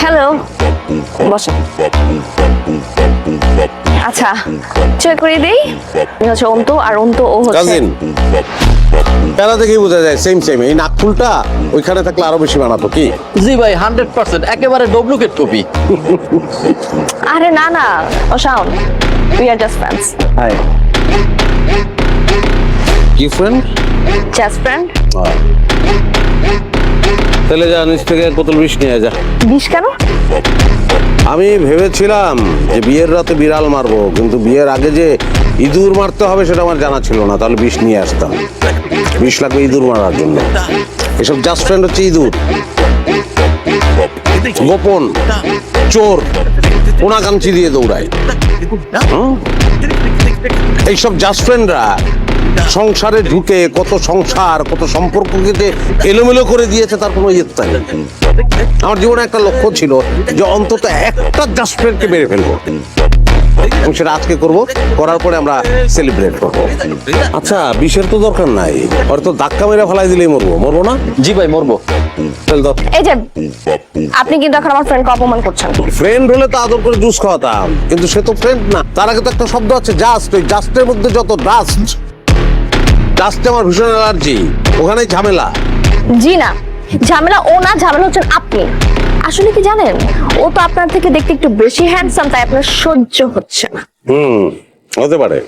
Hello বসো। আচ্ছা check করে দেই। হচ্ছে অন্ত আর অন্ত ও হচ্ছে কাজিন। প্যারা দেখেই বোঝা যায় সেম সেম এই নাকফুলটা ওইখানে থাকলে আরও বেশি বানাতো কি? জি ভাই হান্ড্রেড পার্সেন্ট একেবারে ডুপ্লিকেট কপি আরে না না। ও Shaon we are just friends high কি ফ্রেন্ড জাস্ট ফ্রেন্ড তাহলে যা নিচ থেকে এক বোতল বিষ নিয়ে যা। বিষ কেন? আমি ভেবেছিলাম যে বিয়ের রাতে বিড়াল মারবো কিন্তু বিয়ের আগে যে ইঁদুর মারতে হবে সেটা আমার জানা ছিল না তাহলে বিষ নিয়ে আসতাম। বিষ লাগবে ইঁদুর মারার জন্য। এসব জাস্ট ফ্রেন্ড হচ্ছে ইঁদুর। গোপন চোর কোনাকাঞ্চি দিয়ে দৌড়ায়। এইসব জাস্ট ফ্রেন্ডরা সংসারে ঢুকে কত সংসার কত সম্পর্ককে এলোমেলো করে দিয়েছে তার কোনো ইয়ত্তা নেই। আমার জীবনে একটা লক্ষ্য ছিল যে অন্তত একটা জাস্ট ফ্রেন্ডকে মেরে ফেলব। এবং সেটা আজকে করব করার পরে আমরা সেলিব্রেট করব। আচ্ছা বিষের তো দরকার নাই। ওর তো ধাক্কা মেরে ফেলাই দিলেই মরবো। মরবো না? জি ভাই মরবো। এই যে আপনি কিন্তু এখন আমার ফ্রেন্ডকে অপমান করছেন। ফ্রেন্ড হলে তো আদর করে জুস খাওয়াতাম কিন্তু সে তো ফ্রেন্ড না। তার আগে তো একটা শব্দ আছে জাস্ট ওই জাস্টের মধ্যে যত ডাস্ট ডাস্টে আমার ভীষণ অ্যালার্জি ওখানে ঝামেলা। জি না ঝামেলা ও না ঝামেলা হচ্ছেন আপনি। আসলে কি জানেন ও তো আপনার থেকে দেখতে একটু বেশি হ্যান্ডসাম তাই আপনার সহ্য হচ্ছে না। হুম হতে পারে।